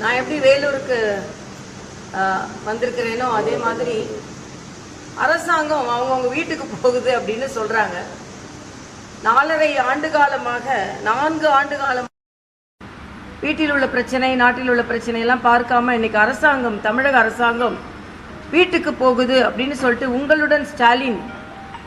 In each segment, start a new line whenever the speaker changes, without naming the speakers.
நான் எப்படி வேலூருக்கு வந்திருக்கிறேனோ அதே மாதிரி அரசாங்கம் அவங்கவுங்க வீட்டுக்கு போகுது அப்படின்னு சொல்கிறாங்க நாலரை ஆண்டு காலமாக நான்கு ஆண்டு காலம் வீட்டில் உள்ள பிரச்சனை நாட்டில் உள்ள பிரச்சனையெல்லாம் பார்க்காம இன்னைக்கு அரசாங்கம் தமிழக அரசாங்கம் வீட்டுக்கு போகுது அப்படின்னு சொல்லிட்டு உங்களுடன் ஸ்டாலின்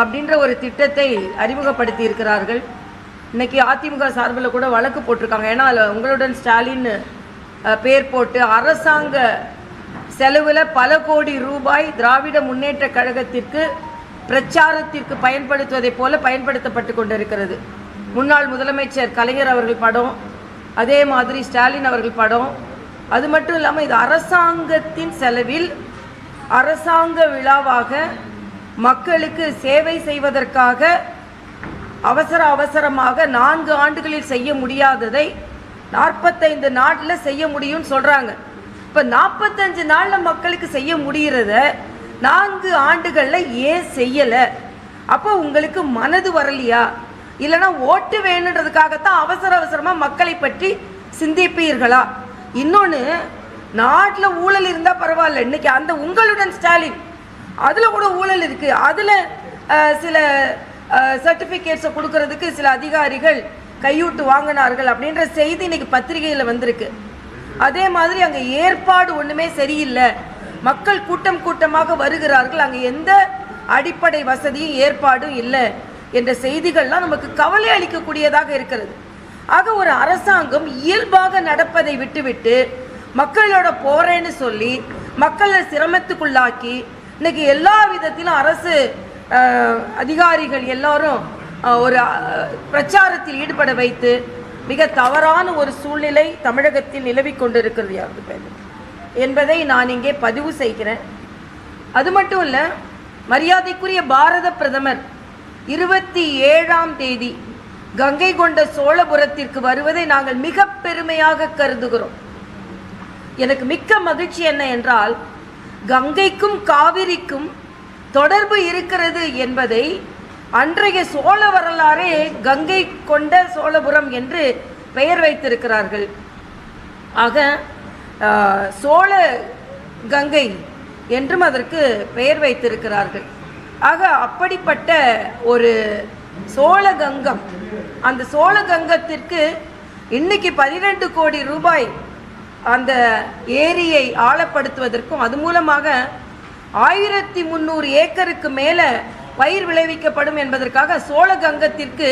அப்படின்ற ஒரு திட்டத்தை அறிமுகப்படுத்தி இருக்கிறார்கள். இன்னைக்கு அதிமுக சார்பில் கூட வழக்கு போட்டிருக்காங்க. ஏன்னா அதில் உங்களுடன் ஸ்டாலின் பேர் போட்டு அரசாங்க செலவில் பல கோடி ரூபாய் திராவிட முன்னேற்ற கழகத்திற்கு பிரச்சாரத்திற்கு பயன்படுத்துவதைப் போல பயன்படுத்தப்பட்டு கொண்டிருக்கிறது. முன்னாள் முதலமைச்சர் கலைஞர் அவர்கள் படம் அதே மாதிரி ஸ்டாலின் அவர்கள் படம். அது மட்டும் இல்லாமல் இது அரசாங்கத்தின் செலவில் அரசாங்க விழாவாக மக்களுக்கு சேவை செய்வதற்காக அவசர அவசரமாக நான்கு ஆண்டுகளில் செய்ய முடியாததை நாற்பத்தைந்து நாட்டில் செய்ய முடியும்னு சொல்கிறாங்க இப்போ நாற்பத்தஞ்சு நாளில் மக்களுக்கு செய்ய முடிகிறத நான்கு ஆண்டுகளில் ஏன் செய்யலை? அப்போ உங்களுக்கு மனது வரலையா? இல்லைன்னா ஓட்டு வேணுன்றதுக்காகத்தான் அவசர அவசரமாக மக்களை பற்றி சிந்திப்பீர்களா? இன்னொன்று நாட்டில் ஊழல் இருந்தால் பரவாயில்ல. இன்னைக்கு அந்த உங்களுடன் ஸ்டாலின் அதில் கூட ஊழல் இருக்குது அதில் சில சர்டிஃபிகேட்ஸை கொடுக்கறதுக்கு சில அதிகாரிகள் கையூட்டு வாங்கினார்கள் அப்படின்ற செய்தி இன்னைக்கு பத்திரிகையில் வந்திருக்கு. அதே மாதிரி அங்கே ஏற்பாடு ஒன்றுமே சரியில்லை. மக்கள் கூட்டம் கூட்டமாக வருகிறார்கள். அங்கே எந்த அடிப்படை வசதியும் ஏற்பாடும் இல்லை என்ற செய்திகள்லாம் நமக்கு கவலை அளிக்கக்கூடியதாக இருக்கிறது. ஆக ஒரு அரசாங்கம் இயல்பாக நடப்பதை விட்டுவிட்டு மக்களோட போறேன்னு சொல்லி மக்களை சிரமத்துக்குள்ளாக்கி இன்னைக்கு எல்லா விதத்திலும் அரசு அதிகாரிகள் எல்லாரும் ஒரு பிரச்சாரத்தில் ஈடுபட வைத்து மிக தவறான ஒரு சூழ்நிலை தமிழகத்தில் நிலவிக் கொண்டிருக்கிறது யாருக்கு பேர்? என்பதை நான் இங்கே பதிவு செய்கிறேன். அது மட்டும் இல்லை மரியாதைக்குரிய பாரத பிரதமர் இருபத்தி ஏழாம் தேதி கங்கை கொண்ட சோழபுரத்திற்கு வருவதை நாங்கள் மிக பெருமையாக கருதுகிறோம். எனக்கு மிக்க மகிழ்ச்சி என்ன என்றால் கங்கைக்கும் காவிரிக்கும் தொடர்பு இருக்கிறது என்பதை அன்றைய சோழ வரலாறே கங்கை கொண்ட சோழபுரம் என்று பெயர் வைத்திருக்கிறார்கள். ஆக சோழ கங்கை என்றும் அதற்கு பெயர் வைத்திருக்கிறார்கள். ஆக அப்படிப்பட்ட ஒரு சோழ கங்கம் அந்த சோழ கங்கத்திற்கு இன்னைக்கு பன்னிரெண்டு கோடி ரூபாய் அந்த ஏரியை ஆழப்படுத்துவதற்கும் அது மூலமாக ஆயிரத்தி முந்நூறு ஏக்கருக்கு மேலே பயிர் விளைவிக்கப்படும் என்பதற்காக சோழ கங்கத்திற்கு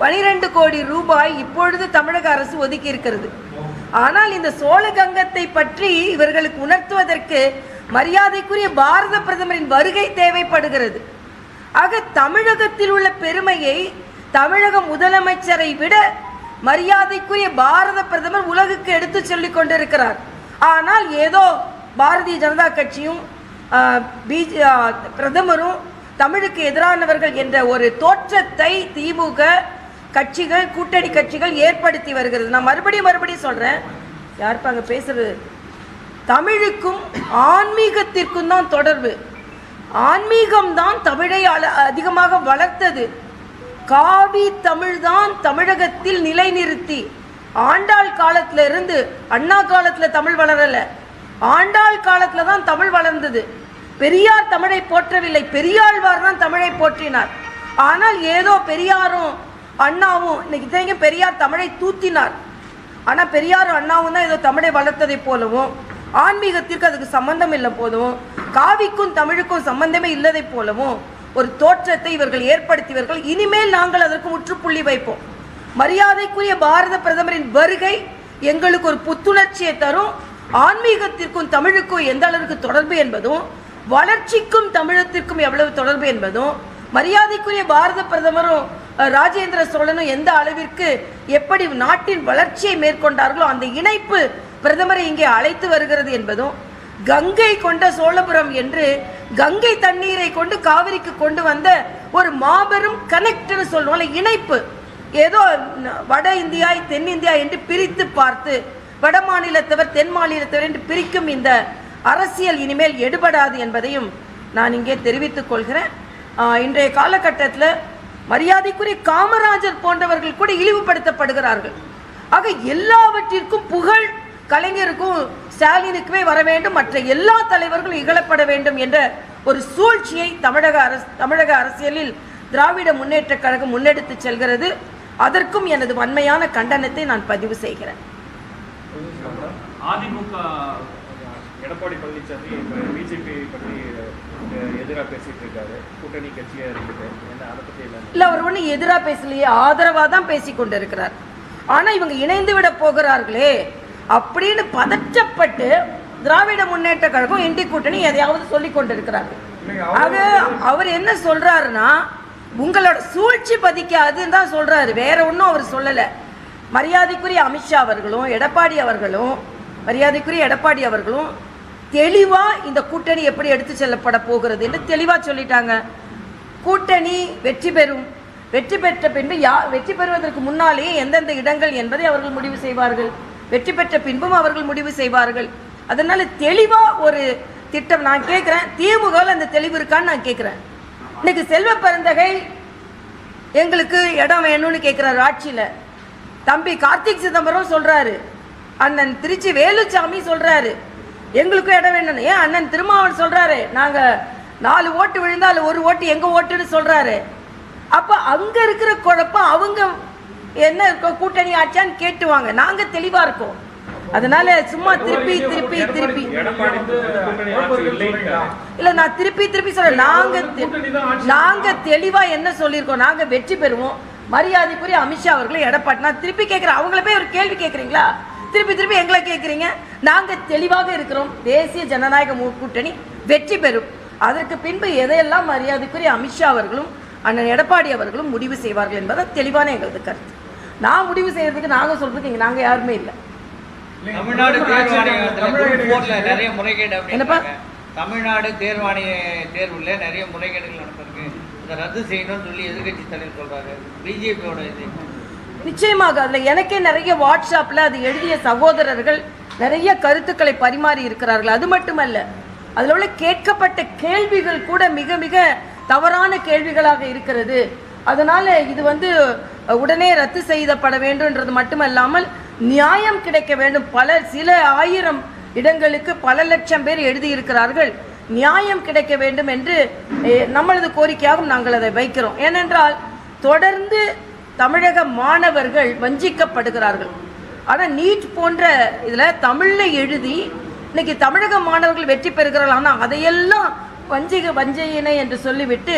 பனிரெண்டு கோடி ரூபாய் இப்பொழுது தமிழக அரசு ஒதுக்கி இருக்கிறது ஆனால் இந்த சோழ கங்கத்தை பற்றி இவர்களுக்கு உணர்த்துவதற்கு மரியாதைக்குரிய பாரத பிரதமரின் வருகை தேவைப்படுகிறது. ஆக தமிழகத்தில் உள்ள பெருமையை தமிழக முதலமைச்சரை விட மரியாதைக்குரிய பாரத பிரதமர் உலகுக்கு எடுத்து சொல்லிக் கொண்டிருக்கிறார். ஆனால் ஏதோ பாரதிய ஜனதா கட்சியும் பிஜே பிஜ பிரதமரும் தமிழுக்கு எதிரானவர்கள் என்ற ஒரு தோற்றத்தை திமுக கட்சிகள் கூட்டணி கட்சிகள் ஏற்படுத்தி வருகிறது. நான் மறுபடியும் மறுபடியும் சொல்கிறேன் யாருப்பா அங்கே பேசுறது? தமிழுக்கும் ஆன்மீகத்திற்கும் தான் தொடர்பு. ஆன்மீகம் தான் தமிழை அதிகமாக வளர்த்தது. காவி தமிழ் தான் தமிழகத்தில் நிலைநிறுத்தி. ஆண்டாள் காலத்துல இருந்து அண்ணா காலத்துல தமிழ் வளரல. ஆண்டாள் காலத்துல தான் தமிழ் வளர்ந்தது. பெரியார் தமிழை போற்றவில்லை. பெரியாழ்வார் தான் தமிழை போற்றினார். ஆனால் ஏதோ பெரியாரும் அண்ணாவும் இன்னைக்கு தெரியுங்க பெரியார் தமிழை தூத்தினார். ஆனால் பெரியாரும் அண்ணாவும் தான் ஏதோ தமிழை வளர்த்ததை போலவும் ஆன்மீகத்திற்கு அதுக்கு சம்பந்தம் இல்லை போலவும் காவிக்கும் தமிழுக்கும் சம்பந்தமே இல்லதை போலவும் ஒரு தோற்றத்தை இவர்கள் ஏற்படுத்தியவர்கள். இனிமேல் நாங்கள் அதற்கு முற்றுப்புள்ளி வைப்போம். மரியாதைக்குரிய பாரத பிரதமரின் வருகை எங்களுக்கு ஒரு புத்துணர்ச்சியை தரும். ஆன்மீகத்திற்கும் தமிழுக்கும் எந்த அளவுக்கு தொடர்பு என்பதும் வளர்ச்சிக்கும் தமிழத்திற்கும் எவ்வளவு தொடர்பு என்பதும் மரியாதைக்குரிய பாரத பிரதமரும் ராஜேந்திர சோழனும் எந்த அளவிற்கு எப்படி நாட்டின் வளர்ச்சியை மேற்கொண்டார்களோ அந்த இணைப்பு பிரதமரை இங்கே அழைத்து வருகிறது என்பதும் கங்கை கொண்ட சோழபுரம் என்று கங்கை தண்ணீரை கொண்டு காவிரிக்கு கொண்டு வந்த ஒரு மாபெரும் கனெக்ட்னு சொல்லுவோம்ல இணைப்பு. ஏதோ வட இந்தியா தென்னிந்தியா என்று பிரித்து பார்த்து வட மாநிலத்தவர் தென் மாநிலத்தவர் என்று பிரிக்கும் இந்த அரசியல் இனிமேல் எடுபடாது என்பதையும் நான் இங்கே தெரிவித்துக் கொள்கிறேன். இன்றைய காலகட்டத்தில் மரியாதைக்குரிய காமராஜர் போன்றவர்கள் கூட இழிவுபடுத்தப்படுகிறார்கள். ஆக எல்லாவற்றிற்கும் புகழ் கலைஞருக்கும் ஸ்டாலினுக்குமே வர வேண்டும் மற்ற எல்லா தலைவர்களும் இகழப்பட வேண்டும் என்ற ஒரு சூழ்ச்சியை தமிழக அரசு தமிழக அரசியலில் திராவிட முன்னேற்ற கழகம் முன்னெடுத்து செல்கிறது. அதற்கும் எனது வன்மையான கண்டனத்தை நான் பதிவு செய்கிறேன்.
அதிமுக
எடப்பாடி பழனிசாமி இப்போ பிஜேபி பற்றி எதிராக பேசிட்டு இருக்காரு. கூட்டணி கட்சியா இருக்குது. என்ன அதை பத்தி
இல்ல அவர் ஒண்ணு எதிரா பேசலையே ஆதரவா தான் பேசி கொண்டிருக்கிறார். ஆனா இவங்க இணைந்து விட போகிறார்களே அப்படின்னு பதற்றப்பட்டு திராவிட முன்னேற்ற கழகம் இண்டி கூட்டணி எதையாவது சொல்லி கொண்டிருக்கிறாங்க. ஆக அவர் என்ன சொல்றாருன்னா உங்களோட சூழ்ச்சி பதிக்காதுன்னு தான் சொல்றாரு. வேற ஒன்றும் அவர் சொல்லல. மரியாதைக்குரிய அமித்ஷா அவர்களும் எடப்பாடி அவர்களும் மரியாதைக்குரிய எடப்பாடி அவர்களும் தெளிவாக இந்த கூட்டணி எப்படி எடுத்து செல்லப்பட போகிறது என்று தெளிவாக சொல்லிட்டாங்க. கூட்டணி வெற்றி பெறும். வெற்றி பெற்ற பின்பு யா வெற்றி பெறுவதற்கு முன்னாலேயே எந்தெந்த இடங்கள் என்பதை அவர்கள் முடிவு செய்வார்கள். வெற்றி பெற்ற பின்பும் அவர்கள் முடிவு செய்வார்கள். அதனால தெளிவாக ஒரு திட்டம் நான் கேட்குறேன் திமுகவில் அந்த தெளிவு இருக்கான்னு நான் கேட்குறேன் இன்னைக்கு செல்வ பரந்தகை எங்களுக்கு இடம் வேணும்னு கேட்குறாரு ஆட்சியில். தம்பி கார்த்திக் சிதம்பரம் சொல்கிறாரு அண்ணன் திருச்சி வேலுச்சாமி சொல்கிறாரு எங்களுக்கும் இடம் வேணும் ஏன் அண்ணன் திருமாவளவன் சொல்றாரு? நாங்க நாலு ஓட்டு விழுந்தால் ஒரு ஓட்டு எங்க ஓட்டுன்னு சொல்றாரு. அப்ப அங்க இருக்கிற குழப்பம் அவங்க என்ன இருக்கோ கூட்டணி ஆச்சான்னு கேட்டுவாங்க நாங்க தெளிவா இருக்கோம். அதனால சும்மா திருப்பி திருப்பி திருப்பி. இல்ல நான் திருப்பி திருப்பி சொல்றேன். நாங்க நாங்க தெளிவா என்ன சொல்லியிருக்கோம்? நாங்க வெற்றி பெறுவோம். மரியாதைக்குரிய அமித்ஷா அவர்களை எடப்பாடி நான் திருப்பி கேட்கிறேன் அவங்கள போய் ஒரு கேள்வி கேட்குறீங்களா? திருப்பி திருப்பி எங்களை கேட்குறீங்க நாங்க தெளிவாக இருக்கிறோம். தேசிய ஜனநாயக கூட்டணி வெற்றி பெறும். அதற்கு பின்பு எதையெல்லாம் மரியாதைக்குரிய அமித்ஷா அவர்களும் அண்ணன் எடப்பாடி அவர்களும் முடிவு செய்வார்கள் என்பது தெளிவான எங்களது கருத்து. நான் முடிவு செய்யறதுக்கு நாங்க சொல்றதுக்கு இங்க நாங்க யாருமே இல்லை.
நிறைய முறைகேடு
என்னப்பா?
தமிழ்நாடு தேர்வாணைய தேர்வுல நிறைய முறைகேடுகள் நடந்திருக்கு. இதை ரத்து செய்யணும்னு சொல்லி எதிர்கட்சி தலைவர் சொல்றாரு. பிஜேபியோட இது.
நிச்சயமாக அதில் எனக்கே நிறைய வாட்ஸ்அப்பில் அது எழுதிய சகோதரர்கள் நிறைய கருத்துக்களை பரிமாறி இருக்கிறார்கள். அது மட்டுமல்ல அதில் உள்ள கேட்கப்பட்ட கேள்விகள் கூட மிக மிக தவறான கேள்விகளாக இருக்கிறது. அதனால் இது வந்து உடனே ரத்து செய்யப்பட வேண்டும்ன்றது மட்டுமல்லாமல் நியாயம் கிடைக்க வேண்டும். பல சில ஆயிரம் இடங்களுக்கு பல லட்சம் பேர் எழுதியிருக்கிறார்கள். நியாயம் கிடைக்க வேண்டும் என்று நம்மளது கோரிக்கையாகவும் நாங்கள் அதை வைக்கிறோம். ஏனென்றால் தொடர்ந்து தமிழக மாணவர்கள் வஞ்சிக்கப்படுகிறார்கள். ஆனால் நீட் போன்ற இதில் தமிழில் எழுதி இன்னைக்கு தமிழக மாணவர்கள் வெற்றி பெறுகிறார்கள். ஆனால் அதையெல்லாம் வஞ்சிக வஞ்சையினை என்று சொல்லிவிட்டு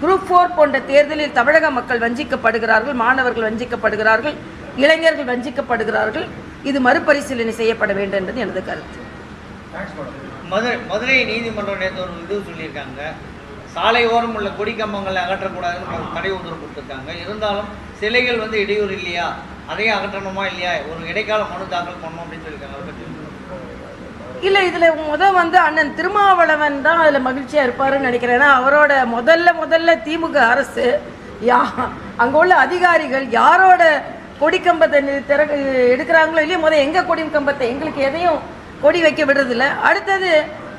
குரூப் ஃபோர் போன்ற தேர்தலில் தமிழக மக்கள் வஞ்சிக்கப்படுகிறார்கள் மாணவர்கள் வஞ்சிக்கப்படுகிறார்கள் இளைஞர்கள் வஞ்சிக்கப்படுகிறார்கள். இது மறுபரிசீலனை செய்யப்பட வேண்டும் என்பது எனது கருத்து.
மதுரை மதுரை நீதிமன்றம் நேற்று ஒரு இது சொல்லியிருக்காங்க. சாலை ஓரம் உள்ள கொடி கம்பங்களை அகற்றக்கூடாதுன்னு தடை உத்தரவு கொடுத்துருக்காங்க. இருந்தாலும் சிலைகள் வந்து இடையூறு இல்லையா? அதையும் அகற்றணுமா இல்லையா? ஒரு இடைக்கால மனு தாக்கல் பண்ணணும் அப்படின்னு சொல்லியிருக்காங்க அதை பத்தி
இல்ல இதுல முத வந்து அண்ணன் திருமாவளவன் தான் அதுல மகிழ்ச்சியா இருப்பாருன்னு நினைக்கிறேன். ஏன்னா அவரோட முதல்ல முதல்ல திமுக அரசு யா அங்க உள்ள அதிகாரிகள் யாரோட கொடிக்கம்பத்தை கம்பத்தை திற எடுக்கிறாங்களோ இல்லையோ முதல் எங்க கொடி கம்பத்தை எங்களுக்கு எதையும் கொடி வைக்க விடுறதில்ல. அடுத்தது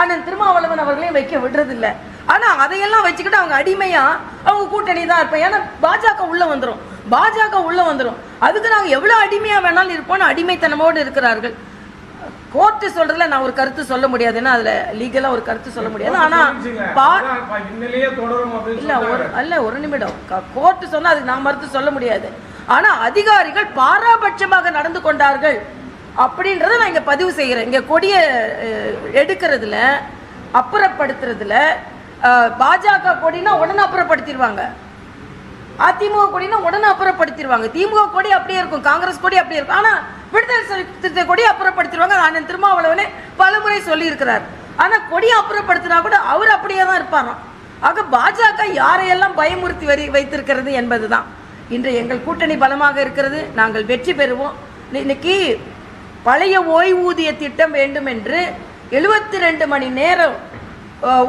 அண்ணன் திருமாவளவன் அவர்களையும் வைக்க விடுறதில்ல. ஆனா அதையெல்லாம் வச்சுக்கிட்டு அவங்க அடிமையா அவங்க கூட்டணி தான் இருப்போம் ஏன்னா பாஜக உள்ள வந்துரும். பாஜக உள்ள வந்துரும். அதுக்கு நாங்க எவ்வளவு அடிமையா வேணாலும் இருப்போம்னு அடிமைத்தனமோடு இருக்கிறார்கள். கோர்ட்டு சொல்றதுல நான் ஒரு கருத்து சொல்ல முடியாது. ஏன்னா அதுல லீகலா ஒரு கருத்து சொல்ல முடியாது. ஆனா இல்ல ஒரு அல்ல ஒரு நிமிடம். கோர்ட்டு சொன்னா அதுக்கு நான் மறுத்து சொல்ல முடியாது. ஆனா அதிகாரிகள் பாராபட்சமாக நடந்து கொண்டார்கள் அப்படின்றத நான் இங்க பதிவு செய்கிறேன். இங்க கொடிய எடுக்கிறதுல அப்புறப்படுத்துறதுல பாஜக கொடினா உடனே அப்புறப்படுத்திடுவாங்க அதிமுக கொடினா உடனே அப்புறப்படுத்திடுவாங்க திமுக கொடி அப்படியே இருக்கும். காங்கிரஸ் கொடி அப்படியே இருக்கும். ஆனால் விடுதலை சிறுத்தை கொடி அப்புறப்படுத்திடுவாங்க அது அண்ணன் திருமாவளவனே பலமுறை சொல்லியிருக்கிறார். ஆனால் கொடி அப்புறப்படுத்தினா கூட அவர் அப்படியே தான் இருப்பாராம். ஆக பாஜக யாரையெல்லாம் பயமுறுத்தி வரி வைத்திருக்கிறது என்பதுதான். இன்று எங்கள் கூட்டணி பலமாக இருக்கிறது. நாங்கள் வெற்றி பெறுவோம். இன்னைக்கு பழைய ஓய்வூதிய திட்டம் வேண்டும் என்று எழுபத்தி ரெண்டு மணி நேரம்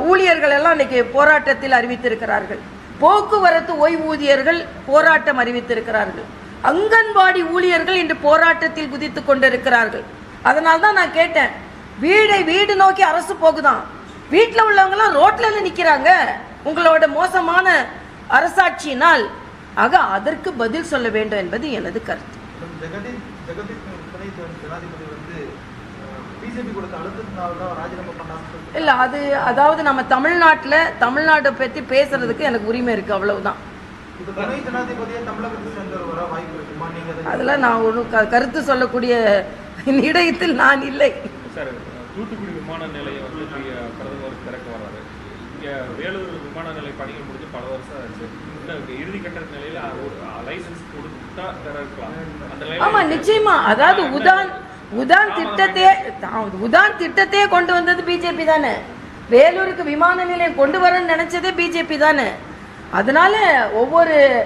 ஊழியர்கள் எல்லாம் இன்னைக்கு போராட்டத்தில் அறிவித்திருக்கிறார்கள். போக்குவரத்து ஓய்வூதியர்கள் போராட்டம் அறிவித்திருக்கிறார்கள். அங்கன்வாடி ஊழியர்கள் இன்று போராட்டத்தில் குதித்து கொண்டிருக்கிறார்கள். அதனால தான் நான் கேட்டேன் வீடை வீடு நோக்கி அரசு போகுதான். வீட்டில் உள்ளவங்களாம் ரோட்டில் நிற்கிறாங்க. உங்களோட மோசமான அரசாட்சியினால் ஆக அதற்கு பதில் சொல்ல வேண்டும் என்பது எனது கருத்து. இல்ல அது அதாவது நம்ம தமிழ்நாட்டுல தமிழ்நாட்டை பத்தி பேசுறதுக்கு எனக்கு உரிமை இருக்கு அவ்வளவுதான். அதெல்லாம் நான் ஒன்றும் கருத்து சொல்லக்கூடிய இடையத்தில் நான் இல்லை.
சார் தூத்துக்குடி விமான நிலையம் வந்து பிரதமர் திறக்க வர்றாரு. இங்கே வேலூர் விமான நிலைய பணிகள் முடிஞ்சு பல வருஷம் ஆச்சு. இன்னும் இறுதி கட்ட நிலையில ஒரு லைசன்ஸ் கொடுத்தா திறக்கலாம். அந்த நிலையில
ஆமா நிச்சயமா. அதாவது உதான் உதான் திட்டத்தையே உதான் திட்டத்தையே கொண்டு வந்தது பிஜேபி தானே. வேலூருக்கு விமான நிலையம் கொண்டு வரன்னு நினைச்சதே பிஜேபி தானே. அதனால ஒவ்வொரு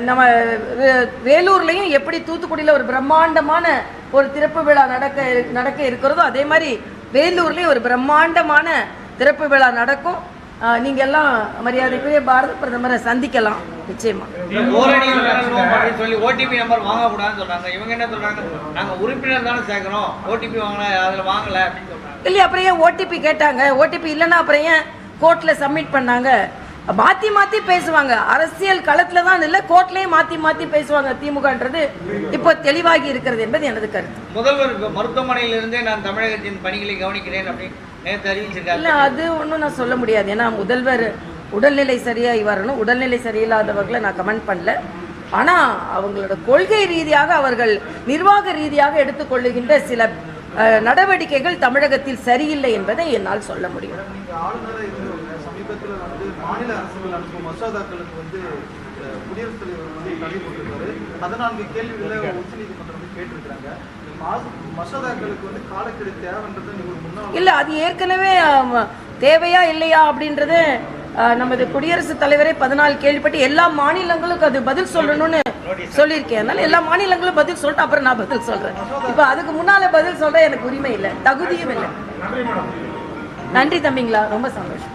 நம்ம வே- எப்படி தூத்துக்குடியில் ஒரு பிரம்மாண்டமான ஒரு திறப்பு விழா நடக்க நடக்க இருக்கிறதோ அதே மாதிரி வேலூர்லேயும் ஒரு பிரம்மாண்டமான திறப்பு விழா நடக்கும். நீங்க எல்லாம் மரியாதைக்குரிய பாரத பிரதமரை சந்திக்கலாம். நிச்சயமா.
ஓடிபி நம்பர் வாங்கக்கூடாதுன்னு சொல்றாங்க. இவங்க என்ன சொல்றாங்க? நாங்க உறுப்பினர் தானே சேர்க்கிறோம். ஓடிபி வாங்கல அதுல வாங்கல
இல்லையா அப்புறம் ஏன் ஓடிபி கேட்டாங்க? ஓடிபி இல்லைன்னா அப்புறம் ஏன் கோர்ட்ல சப்மிட் பண்ணாங்க? மாத்தி மாத்தி பேசுவாங்க. அரசியல் களத்துல தான் இல்ல கோர்ட்லயும் மாத்தி மாத்தி பேசுவாங்க திமுகன்றது இப்போ தெளிவாகி இருக்கிறது என்பது எனது கருத்து.
முதல்வர் இப்ப மருத்துவமனையில இருந்தே நான் தமிழகத்தின் பணிகளை கவனிக்கிறேன் அப்படின்னு
இல்ல அது ஒன்றும் நான் சொல்ல முடியாது. ஏன்னா முதல்வர் உடல்நிலை சரியாகி வரணும் உடல்நிலை சரியில்லாதவர்களை நான் கமெண்ட் பண்ணல. ஆனா அவங்களோட கொள்கை ரீதியாக அவர்கள் நிர்வாக ரீதியாக எடுத்துக்கொள்ளுகின்ற சில நடவடிக்கைகள் தமிழகத்தில் சரியில்லை என்பதை என்னால் சொல்ல முடியும்.
பதினான்கு கேள்விகளை வந்து கேட்டிருக்காங்க
இல்ல அது ஏற்கனவே தேவையா இல்லையா அப்படின்றது நமது குடியரசுத் தலைவரே பதினாலு கேள்விப்பட்டு எல்லா மாநிலங்களுக்கும் அது பதில் சொல்லணும்னு சொல்லியிருக்கேன். அதனால எல்லா மாநிலங்களும் பதில் சொல்லிட்டு அப்புறம் நான் பதில் சொல்றேன். இப்ப அதுக்கு முன்னால பதில் சொல்ற எனக்கு உரிமை இல்லை. தகுதியும் இல்லை. நன்றி தம்பிங்களா ரொம்ப சந்தோஷம்.